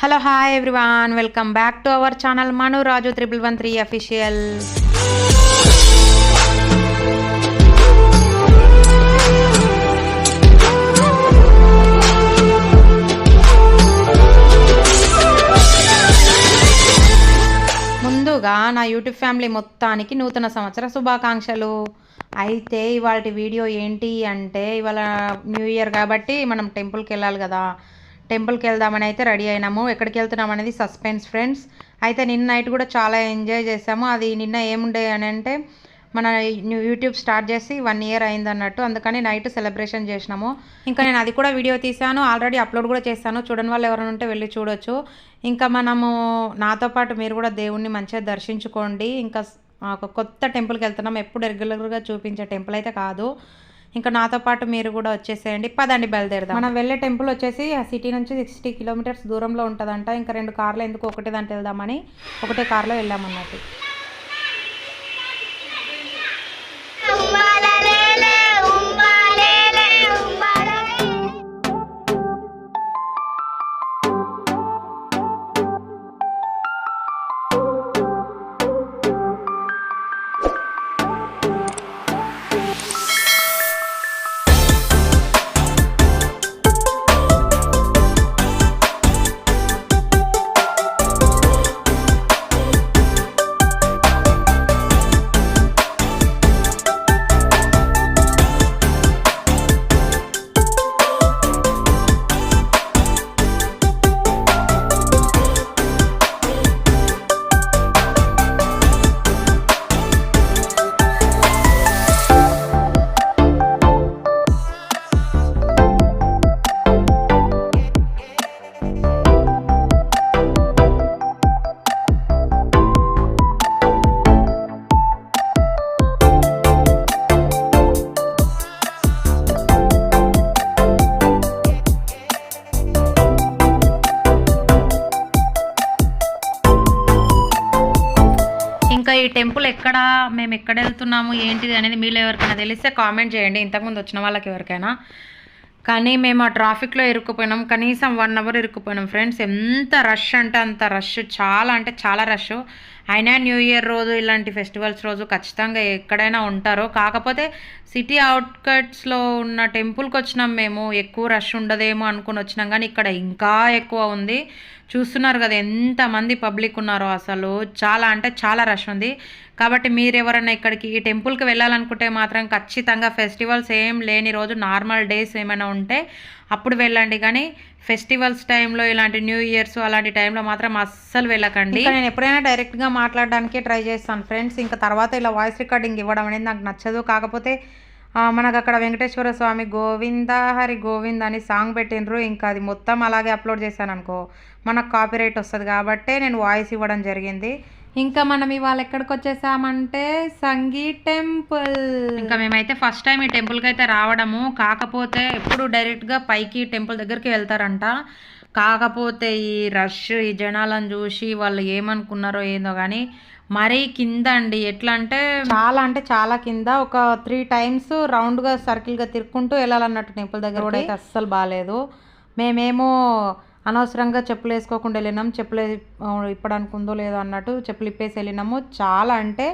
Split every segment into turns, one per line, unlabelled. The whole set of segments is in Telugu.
Hello hi everyone welcome back to our channel Manu Raju triple one three official ముందుగా నా యూట్యూబ్ ఫ్యామిలీ మొత్తానికి నూతన సంవత్సర శుభాకాంక్షలు. అయితే ఇవాళ వీడియో ఏంటి అంటే ఇవాళ న్యూ ఇయర్ కాబట్టి మనం టెంపుల్కి వెళ్ళాలి కదా. టెంపుల్కి వెళ్దామని అయితే రెడీ అయినాము. ఎక్కడికి వెళ్తున్నాం అనేది సస్పెన్స్ ఫ్రెండ్స్. అయితే నిన్న నైట్ కూడా చాలా ఎంజాయ్ చేసాము అది నిన్న ఏముండే అని అంటే మన యూట్యూబ్ స్టార్ట్ చేసి వన్ ఇయర్ అయింది అన్నట్టు అందుకని నైట్ సెలబ్రేషన్ చేసినాము. ఇంకా నేను అది కూడా వీడియో తీశాను. ఆల్రెడీ అప్లోడ్ కూడా చేశాను. చూడని వాళ్ళు ఎవరైనా ఉంటే వెళ్ళి చూడొచ్చు. ఇంకా మనము నాతో పాటు మీరు కూడా దేవుణ్ణి మంచిగా దర్శించుకోండి. ఇంకా ఒక కొత్త టెంపుల్కి వెళ్తున్నాం. ఎప్పుడు రెగ్యులర్గా చూపించే టెంపుల్ అయితే కాదు. ఇంకా నాతో పాటు మీరు కూడా వచ్చేసేయండి. పదండి బయలుదేరదాం. మనం వెళ్ళే టెంపుల్ వచ్చేసి ఆ సిటీ నుంచి సిక్స్టీ కిలోమీటర్స్ దూరంలో ఉంటుందంట. ఇంకా రెండు కార్లు ఎందుకు ఒకటే దాంట్లో వెళ్దామని ఒకటే కార్లో వెళ్ళామన్నట్టు. ఎక్కడ మేము ఎక్కడ వెళ్తున్నాము ఏంటిది అనేది మీలో ఎవరికైనా తెలిస్తే కామెంట్ చేయండి. ఇంతకుముందు వచ్చిన వాళ్ళకి ఎవరికైనా. కానీ మేము ఆ ట్రాఫిక్లో ఇరుక్కుపోయినాం. కనీసం వన్ అవర్ ఇరుక్కుపోయినాం ఫ్రెండ్స్. ఎంత రష్ అంటే అంత రష్. చాలా అంటే చాలా రష్. అయినా న్యూ ఇయర్ రోజు ఇలాంటి ఫెస్టివల్స్ రోజు ఖచ్చితంగా ఎక్కడైనా ఉంటారు. కాకపోతే సిటీ అవుట్కట్స్లో ఉన్న టెంపుల్కి వచ్చినాం మేము. ఎక్కువ రష్ ఉండదేమో అనుకుని వచ్చినాం. కానీ ఇక్కడ ఇంకా ఎక్కువ ఉంది. చూస్తున్నారు కదా ఎంతమంది పబ్లిక్ ఉన్నారో అసలు. చాలా అంటే చాలా రష్ ఉంది. కాబట్టి మీరు ఎవరైనా ఇక్కడికి ఈ టెంపుల్కి వెళ్ళాలనుకుంటే మాత్రం ఖచ్చితంగా ఫెస్టివల్స్ ఏం లేని రోజు నార్మల్ డేస్ ఏమైనా ఉంటే అప్పుడు వెళ్ళండి. కానీ ఫెస్టివల్స్ టైంలో ఇలాంటి న్యూ ఇయర్స్ అలాంటి టైంలో మాత్రం అస్సలు వెళ్ళకండి. నేను ఎప్పుడైనా డైరెక్ట్గా మాట్లాడడానికే ట్రై చేస్తాను ఫ్రెండ్స్. ఇంకా తర్వాత ఇలా వాయిస్ రికార్డింగ్ ఇవ్వడం అనేది నాకు నచ్చదు. కాకపోతే మనకు అక్కడ వెంకటేశ్వర స్వామి గోవింద హరి గోవింద అని సాంగ్ పెట్టినరు ఇంకా అది మొత్తం అలాగే అప్లోడ్ చేశాను అనుకో మనకు కాపీరైట్ వస్తుంది. కాబట్టే నేను వాయిస్ ఇవ్వడం జరిగింది. ఇంకా మనం ఇవాళ ఎక్కడికి వచ్చేసామంటే సంగీ టెంపుల్. ఇంకా మేమైతే ఫస్ట్ టైం ఈ టెంపుల్కి అయితే రావడము. కాకపోతే ఎప్పుడు డైరెక్ట్గా పైకి టెంపుల్ దగ్గరికి వెళ్తారంట. కాకపోతే ఈ రష్ ఈ జనాలను చూసి వాళ్ళు ఏమనుకున్నారో ఏందో కానీ మరీ కింద అండి. ఎట్లా అంటే చాలా అంటే చాలా కింద. ఒక త్రీ టైమ్స్ రౌండ్గా సర్కిల్గా తిరుక్కుంటూ వెళ్ళాలన్నట్టు టెంపుల్ దగ్గర కూడా అయితే అస్సలు బాగాలేదు మేమేమో అనవసరంగా చెప్పులు వేసుకోకుండా వెళ్ళినాం. చెప్పులు ఇప్పడానికి ఉందో లేదో అన్నట్టు చెప్పులు ఇప్పేసి వెళ్ళినాము. చాలా అంటే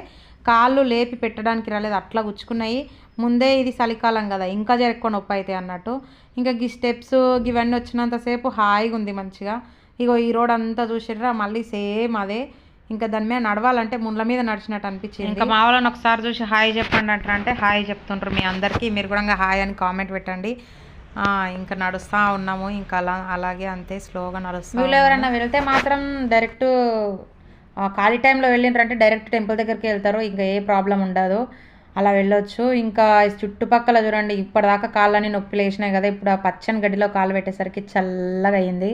కాళ్ళు లేపి పెట్టడానికి రాలేదు. అట్లా గుచ్చుకున్నాయి. ముందే ఇది చలికాలం కదా. ఇంకా జరగకుండా నొప్పి అవుతాయి అన్నట్టు. ఇంకా గీ స్టెప్స్ ఇవన్నీ వచ్చినంతసేపు హాయిగా ఉంది మంచిగా. ఇగో ఈ రోడ్ అంతా చూసిర్రా? మళ్ళీ సేమ్ అదే. ఇంకా దాని మీద నడవాలంటే ముండ్ల మీద నడిచినట్టు అనిపించింది. ఇంకా మా వాళ్ళని ఒకసారి చూసి హాయ్ చెప్పండి అంటారు అంటే హాయ్ చెప్తుంటారు మీ అందరికీ. మీరు కూడా హాయ్ అని కామెంట్ పెట్టండి. ఇంకా నడుస్తూ ఉన్నాము ఇంకా అలా అలాగే అంతే స్లోగా నడుస్తాం వీళ్ళు ఎవరైనా వెళ్తే మాత్రం డైరెక్ట్ ఖాళీ టైంలో వెళ్ళిండ్రంటే డైరెక్ట్ టెంపుల్ దగ్గరికి వెళ్తారు ఇంకా ఏ ప్రాబ్లం ఉండదు. అలా వెళ్ళొచ్చు. ఇంకా చుట్టుపక్కల చూడండి ఇప్పటిదాకా కాళ్ళని నొప్పి లేచినాయి కదా ఇప్పుడు ఆ పచ్చని గడ్డిలో కాళ్ళు పెట్టేసరికి చల్లగా అయింది.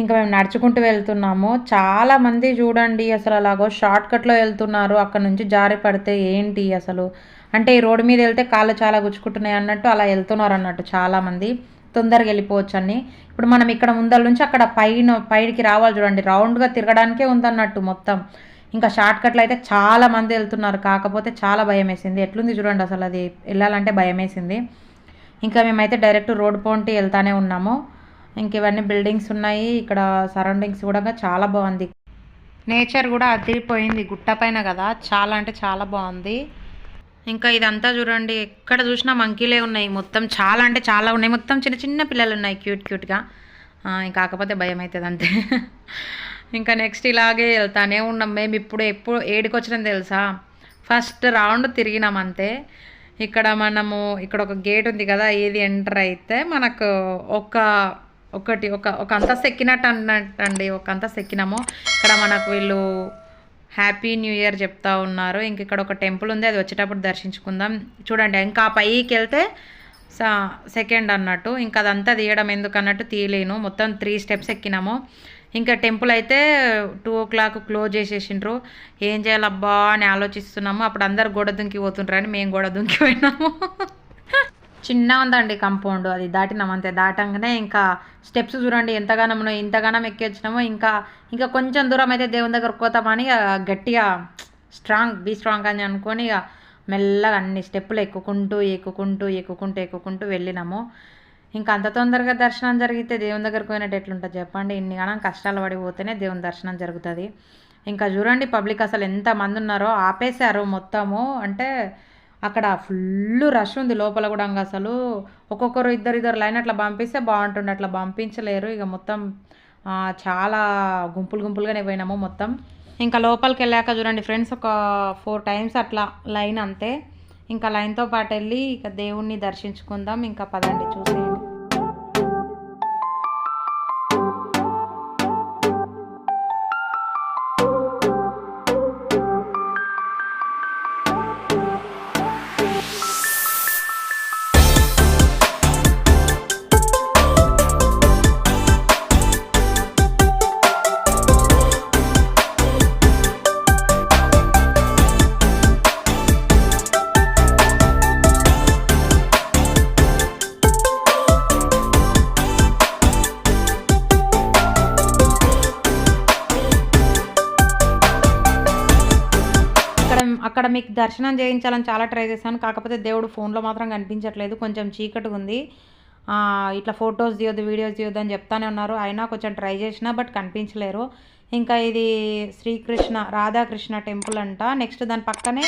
ఇంకా మేము నడుచుకుంటూ వెళ్తున్నాము. చాలా మంది చూడండి అసలు అలాగో షార్ట్ కట్లో వెళ్తున్నారు. అక్కడ నుంచి జారి పడితే ఏంటి అసలు? అంటే ఈ రోడ్డు మీద వెళ్తే కాళ్ళు చాలా గుచ్చుకుంటున్నాయి అన్నట్టు అలా వెళ్తున్నారు అన్నట్టు చాలామంది. తొందరగా వెళ్ళిపోవచ్చు అని ఇప్పుడు మనం ఇక్కడ ముందల నుంచి అక్కడ పైన పైకి రావాలి చూడండి. రౌండ్గా తిరగడానికే ఉందన్నట్టు మొత్తం. ఇంకా షార్ట్ కట్లు అయితే చాలా మంది వెళ్తున్నారు. కాకపోతే చాలా భయం వేసింది. ఎట్లుంది చూడండి అసలు అది. వెళ్ళాలంటే భయం వేసింది. ఇంకా మేమైతే డైరెక్ట్ రోడ్ పోంటి వెళ్తానే ఉన్నాము. ఇంక ఇవన్నీ బిల్డింగ్స్ ఉన్నాయి. ఇక్కడ సరౌండింగ్స్ కూడా చాలా బాగుంది. నేచర్ కూడా అదిరిపోయింది. గుట్ట పైన కదా. చాలా అంటే చాలా బాగుంది. ఇంకా ఇదంతా చూడండి ఎక్కడ చూసినా మంకీలే ఉన్నాయి. మొత్తం చాలా అంటే చాలా ఉన్నాయి. మొత్తం చిన్న చిన్న పిల్లలు ఉన్నాయి క్యూట్ క్యూట్గా కాకపోతే భయం అవుతుంది అంతే. ఇంకా నెక్స్ట్ ఇలాగే వెళ్తానే ఉన్నాం. మేము ఇప్పుడు ఎప్పుడు ఏడుకొచ్చినాం తెలుసా? ఫస్ట్ రౌండ్ తిరిగినాం అంతే. ఇక్కడ మనము ఇక్కడ ఒక గేట్ ఉంది కదా ఏది ఎంటర్ అయితే మనకు ఒక ఒకటి ఒక ఒక అంతస్తు ఎక్కినట్టు అన్నట్టండి ఒక అంతస్తు ఎక్కినాము. ఇక్కడ మనకు వీళ్ళు హ్యాపీ న్యూ ఇయర్ చెప్తా ఉన్నారు. ఇంక ఇక్కడ ఒక టెంపుల్ ఉంది అది వచ్చేటప్పుడు దర్శించుకుందాం. చూడండి ఇంకా పైకి వెళ్తే సా సెకండ్ అన్నట్టు. ఇంకా అదంతా తీయడం ఎందుకు అన్నట్టు తీయలేను. మొత్తం త్రీ స్టెప్స్ ఎక్కినాము. ఇంకా టెంపుల్ అయితే టూ ఓ క్లాక్ క్లోజ్ చేసేసిండ్రు. ఏం చేయాలబ్బా అని ఆలోచిస్తున్నాము. అప్పుడు అందరు గోడ దుంకి పోతుండ్రని మేము గోడ దుంకి పోయినాము. చిన్న ఉందండి కంపౌండ్ అది దాటినాం అంతే దాటంగానే ఇంకా స్టెప్స్ చూడండి. ఎంతగానో మనం ఇంతగానం ఎక్కి ఇంకా ఇంకా కొంచెం దూరం అయితే దేవుని దగ్గర పోతామని ఇక గట్టిగా స్ట్రాంగ్ బీ స్ట్రాంగ్ అని అనుకొని ఇక మెల్లగా అన్ని స్టెప్పులు ఎక్కుకుంటూ ఎక్కుకుంటూ ఎక్కుకుంటూ ఎక్కుకుంటూ వెళ్ళినాము. ఇంకా అంత తొందరగా దర్శనం జరిగితే దేవుని దగ్గరకు పోయినట్టు ఎట్లుంటుంది చెప్పండి? ఇన్ని గణం కష్టాలు పడిపోతేనే దేవుని దర్శనం జరుగుతుంది. ఇంకా చూడండి పబ్లిక్ అసలు ఎంత మంది ఉన్నారో ఆపేశారు మొత్తము. అంటే అక్కడ ఫుల్ రష్ ఉంది లోపల కూడా ఇంకా అసలు. ఒక్కొక్కరు ఇద్దరు ఇద్దరు లైన్ అట్లా పంపిస్తే బాగుంటుండే అట్లా పంపించలేరు. ఇక మొత్తం చాలా గుంపులు గుంపులుగానే పోయినాము మొత్తం. ఇంకా లోపలికి వెళ్ళాక చూడండి ఫ్రెండ్స్ ఒక ఫోర్ టైమ్స్ అట్లా లైన్ అంతే. ఇంకా లైన్తో పాటు వెళ్ళి ఇక దేవుణ్ణి దర్శించుకుందాం. ఇంకా పదండి చూసేయండి. అక్కడ మీకు దర్శనం చేయించాలని చాలా ట్రై చేశాను. కాకపోతే దేవుడు ఫోన్లో మాత్రం కనిపించట్లేదు. కొంచెం చీకటిగా ఉంది. ఇట్లా ఫొటోస్ తీయొద్దు వీడియోస్ తీయొద్దు అని చెప్తానే ఉన్నారు. అయినా కొంచెం ట్రై చేసినా బట్ కనిపించలేరు. ఇంకా ఇది శ్రీకృష్ణ రాధాకృష్ణ టెంపుల్ అంట. నెక్స్ట్ దాని పక్కనే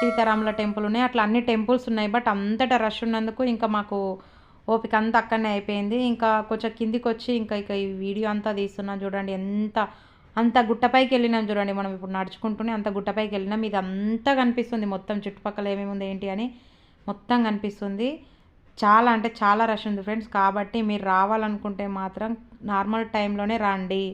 సీతారాముల టెంపుల్ ఉన్నాయి. అట్లా అన్ని టెంపుల్స్ ఉన్నాయి బట్ అంతటా రష్ ఉన్నందుకు ఇంకా మాకు ఓపిక అంతా అక్కడనే అయిపోయింది. ఇంకా కొంచెం కిందికి వచ్చి ఇంకా ఇక ఈ వీడియో అంతా తీస్తున్నాను. చూడండి ఎంత అంత గుట్టపైకి వెళ్ళినాం చూడండి మనం ఇప్పుడు నడుచుకుంటూనే అంత గుట్టపైకి వెళ్ళినాం ఇది అంతా కనిపిస్తుంది. మొత్తం చుట్టుపక్కల ఏమేమి ఉంది ఏంటి అని మొత్తం కనిపిస్తుంది. చాలా అంటే చాలా రష్ ఉంది ఫ్రెండ్స్. కాబట్టి మీరు రావాలనుకుంటే మాత్రం నార్మల్ టైంలోనే రండి.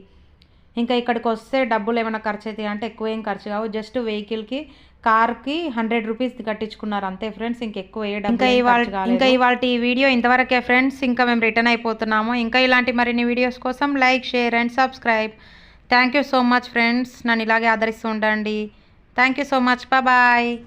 ఇంకా ఇక్కడికి వస్తే డబ్బులు ఏమైనా ఖర్చు అవుతాయి అంటే ఎక్కువ ఏం ఖర్చు కావు. జస్ట్ వెహికల్కి కార్కి హండ్రెడ్ రూపీస్ కట్టించుకున్నారు. అంతే ఫ్రెండ్స్. ఇంకెక్కువ ఏ డబ్బు ఇంకా ఇవాళ ఇంకా ఇవాళ ఈ వీడియో ఇంతవరకే ఫ్రెండ్స్. ఇంకా మేము రిటర్న్ అయిపోతున్నాము. ఇంకా ఇలాంటి మరిన్ని వీడియోస్ కోసం like share and subscribe. Thank you so much friends నన్ను ఇలాగే ఆదరిస్తూ ఉండండి. Thank you so much bye